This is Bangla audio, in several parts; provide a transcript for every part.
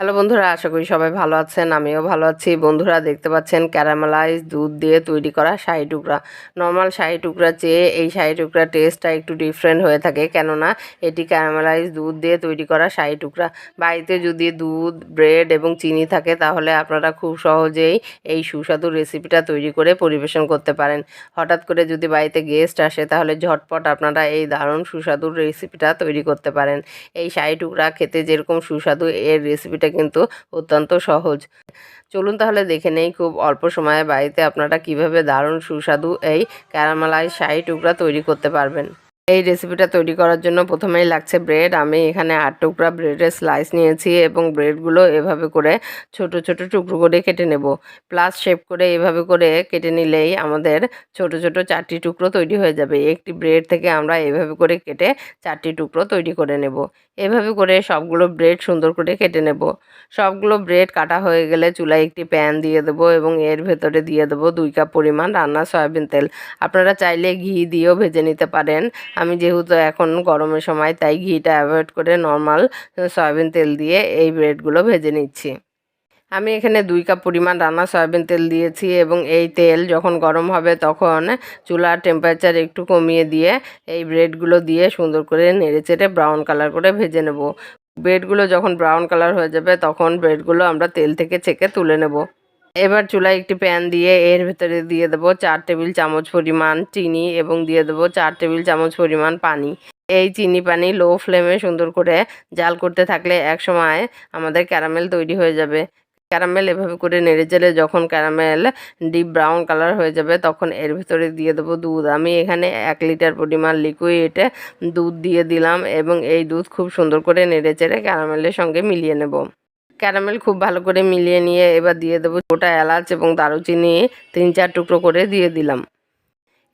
হ্যালো বন্ধুরা, আশা করি সবাই ভালো আছেন, আমিও ভালো আছি। বন্ধুরা, দেখতে পাচ্ছেন ক্যারামেলাইজ দুধ দিয়ে তৈরি করা শাহি টুকরা। নর্মাল শাহি টুকরা চেয়ে এই শাহি টুকরা টেস্টটা একটু ডিফারেন্ট হয়ে থাকে, কেননা এটি ক্যারামেলাইজ দুধ দিয়ে তৈরি করা শাহি টুকরা। বাড়িতে যদি দুধ, ব্রেড এবং চিনি থাকে, তাহলে আপনারা খুব সহজেই এই সুস্বাদু রেসিপিটা তৈরি করে পরিবেশন করতে পারেন। হঠাৎ করে যদি বাড়িতে গেস্ট আসে, তাহলে ঝটপট আপনারা এই দারুণ সুস্বাদু রেসিপিটা তৈরি করতে পারেন। এই শাহি টুকরা খেতে যেরকম সুস্বাদু, এর রেসিপিটা কিন্তু অত্যন্ত সহজ। চলুন তাহলে দেখে নেই খুব অল্প সময়ে বাড়িতে আপনারা কীভাবে দারুণ সুস্বাদু এই ক্যারামালাই শাহি টুকরা তৈরি করতে পারবেন। এই রেসিপিটা তৈরি করার জন্য প্রথমেই লাগছে ব্রেড আমি এখানে আট টুকরা ব্রেডের স্লাইস নিয়েছি এবং ব্রেডগুলো এভাবে করে ছোট ছোট টুকরো করে কেটে নেব। প্লাস শেপ করে এভাবে করে কেটে নিলেই আমাদের ছোট ছোট চারটি টুকরো তৈরি হয়ে যাবে। একটি ব্রেড থেকে আমরা এভাবে করে কেটে চারটি টুকরো তৈরি করে নেব। এভাবে করে সবগুলো ব্রেড সুন্দর করে কেটে নেব। সবগুলো ব্রেড কাটা হয়ে গেলে চুলায় একটি প্যান দিয়ে দেবো এবং এর ভেতরে দিয়ে দেবো দুই কাপ পরিমাণ রান্না সয়াবিন তেল। আপনারা চাইলে ঘি দিয়েও ভেজে নিতে পারেন। আমি যেহেতু এখন গরমের সময়, তাই ঘিটা অ্যাভয়েড করে নর্মাল সয়াবিন তেল দিয়ে এই ব্রেডগুলো ভেজে নিচ্ছি। আমি এখানে দুই কাপ পরিমাণ রান্না সয়াবিন তেল দিয়েছি এবং এই তেল যখন গরম হবে তখন চুলার টেম্পারেচার একটু কমিয়ে দিয়ে এই ব্রেডগুলো দিয়ে সুন্দর করে নেড়ে চেড়ে ব্রাউন কালার করে ভেজে নেব। ব্রেডগুলো যখন ব্রাউন কালার হয়ে যাবে তখন ব্রেডগুলো আমরা তেল থেকে ছেঁকে তুলে নেব। এবার চুলায় একটি প্যান দিয়ে এর ভেতরে দিয়ে দেবো চার টেবিল চামচ পরিমাণ চিনি এবং দিয়ে দেবো চার টেবিল চামচ পরিমাণ পানি। এই চিনি পানি লো ফ্লেমে সুন্দর করে জাল করতে থাকলে এক সময় আমাদের ক্যারামেল তৈরি হয়ে যাবে। ক্যারামেল এভাবে করে নেড়ে চেড়ে যখন ক্যারামেল ডিপ ব্রাউন কালার হয়ে যাবে তখন এর ভিতরে দিয়ে দেবো দুধ। আমি এখানে এক লিটার পরিমাণ লিকুইড দুধ দিয়ে দিলাম এবং এই দুধ খুব সুন্দর করে নেড়ে চেড়ে ক্যারামেলের সঙ্গে মিলিয়ে নেব। ক্যারামেল খুব ভালো করে মিলিয়ে নিয়ে এবার দিয়ে দেবো গোটা এলাচ এবং দারুচিনি তিন চার টুকরো করে দিয়ে দিলাম।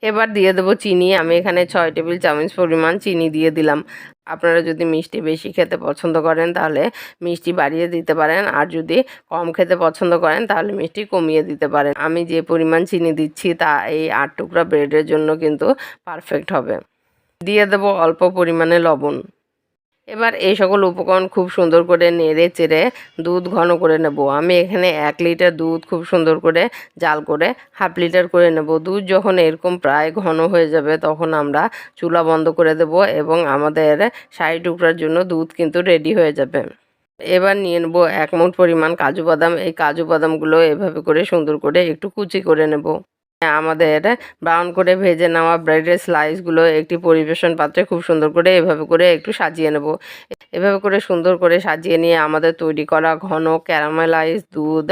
এবার দিয়ে দেবো চিনি, আমি এখানে ছয় টেবিল চামচ পরিমাণ চিনি দিয়ে দিলাম। আপনারা যদি মিষ্টি বেশি খেতে পছন্দ করেন তাহলে মিষ্টি বাড়িয়ে দিতে পারেন, আর যদি কম খেতে পছন্দ করেন তাহলে মিষ্টি কমিয়ে দিতে পারেন। আমি যে পরিমাণ চিনি দিচ্ছি তা এই আট টুকরা ব্রেডের জন্য কিন্তু পারফেক্ট হবে। দিয়ে দেবো অল্প পরিমাণে লবণ। এবার এই সকল উপকরণ খুব সুন্দর করে নেড়ে চেড়ে দুধ ঘন করে নেব। আমি এখানে এক লিটার দুধ খুব সুন্দর করে জাল করে হাফ লিটার করে নেব। দুধ যখন এরকম প্রায় ঘন হয়ে যাবে তখন আমরা চুলা বন্ধ করে দেব এবং আমাদের শাড়ি টুকরার জন্য দুধ কিন্তু রেডি হয়ে যাবে। এবার নিয়ে নেব এক মুঠ পরিমাণ কাজু বাদাম। এই কাজু বাদামগুলো এভাবে করে সুন্দর করে একটু কুচি করে নেব। আমাদের ব্রাউন করে ভেজে নেওয়া ব্রেডের স্লাইসগুলো একটি পরিবেশন পাত্রে খুব সুন্দর করে এভাবে করে একটু সাজিয়ে নেব। এভাবে করে সুন্দর করে সাজিয়ে নিয়ে আমাদের তৈরি করা ঘন ক্যারামেলাইজ দুধ,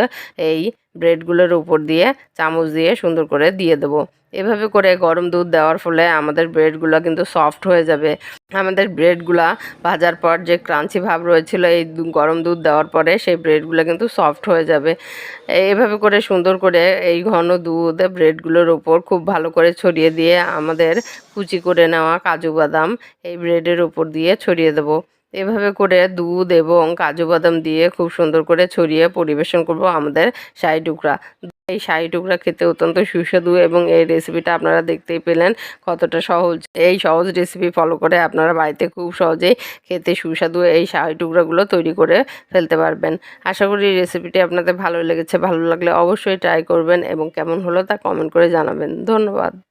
এই ব্রেডগুলোর উপর দিয়ে চামচ দিয়ে সুন্দর করে দিয়ে দেবো। এভাবে করে গরম দুধ দেওয়ার ফলে আমাদের ব্রেডগুলো কিন্তু সফট হয়ে যাবে। আমাদের ব্রেডগুলো ভাজার পর যে ক্রাঞ্চি ভাব রয়েছিল এই গরম দুধ দেওয়ার পরে সেই ব্রেডগুলো কিন্তু সফট হয়ে যাবে। এভাবে করে সুন্দর করে এই ঘন দুধ ব্রেডগুলোর ওপর খুব ভালো করে ছড়িয়ে দিয়ে আমাদের কুচি করে নেওয়া কাজু বাদাম এই ব্রেডের ওপর দিয়ে ছড়িয়ে দেবো। এভাবে করে দুধ এবং কাজু বাদাম দিয়ে খুব সুন্দর করে ছড়িয়ে পরিবেশন করব আমাদের শাহি টুকরা। এই শাহি টুকরা খেতে অত্যন্ত সুস্বাদু এবং এই রেসিপিটা আপনারা দেখতেই পেলেন কতটা সহজ। এই সহজ রেসিপি ফলো করে আপনারা বাড়িতে খুব সহজেই খেতে সুস্বাদু এই শাহি টুকরাগুলো তৈরি করে ফেলতে পারবেন। আশা করি রেসিপিটি আপনাদের ভালো লেগেছে। ভালো লাগলে অবশ্যই ট্রাই করবেন এবং কেমন হলো তা কমেন্ট করে জানাবেন। ধন্যবাদ।